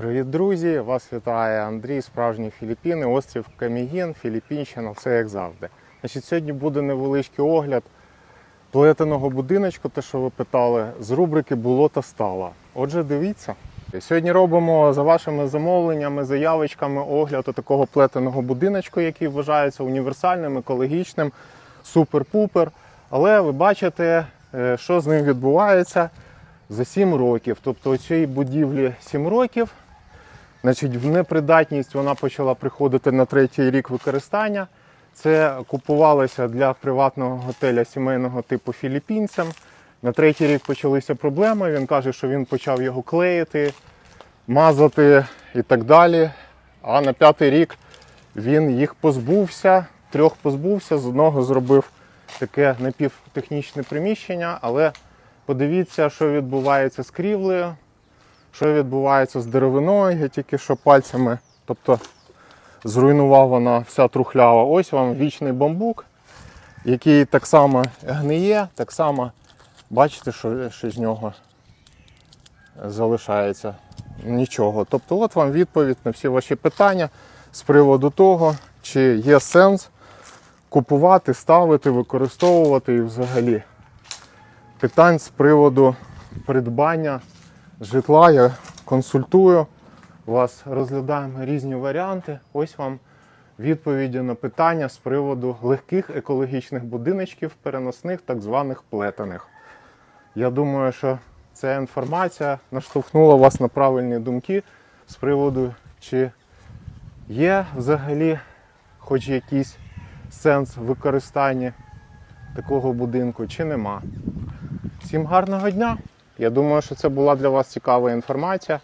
Привіт, друзі! Вас вітає Андрій, справжні Філіппіни, острів Камігін, Філіппінщина, все як завжди. Значить, сьогодні буде невеличкий огляд плетеного будиночку, те, що ви питали, з рубрики Було та стало. Отже, дивіться. Сьогодні робимо за вашими замовленнями, заявочками огляд такого плетеного будиночку, який вважається універсальним, екологічним, супер-пупер. Але ви бачите, е, що з ним відбувається за 7 років. Тобто цій будівлі 7 років. Значить, в непридатність вона почала приходити на третій рік використання. Це купувалося для приватного готеля сімейного типу філіппінцям. На третій рік почалися проблеми. Він каже, що він почав його клеїти, мазати і так далі. А на п'ятий рік він їх позбувся, трьох позбувся, з одного зробив таке напівтехнічне приміщення, але подивіться, що відбувається з крівлею, що відбувається з деревиною. Я тільки що пальцями, тобто зруйнував вона вся трухлява. Ось вам вічний бамбук, який так само гниє, так само бачите, що, що з нього залишається нічого. Тобто, от вам відповідь на всі ваші питання з приводу того, чи є сенс купувати, ставити, використовувати і взагалі. Питань з приводу придбання житла я консультую вас, розглядаємо різні варіанти. Ось вам відповіді на питання з приводу легких екологічних будиночків, переносних, так званих плетених. Я думаю, що ця інформація наштовхнула вас на правильні думки з приводу, чи є взагалі хоч якийсь сенс використання такого будинку, чи нема. Всім гарного дня! Я думаю, що це була для вас цікава інформація.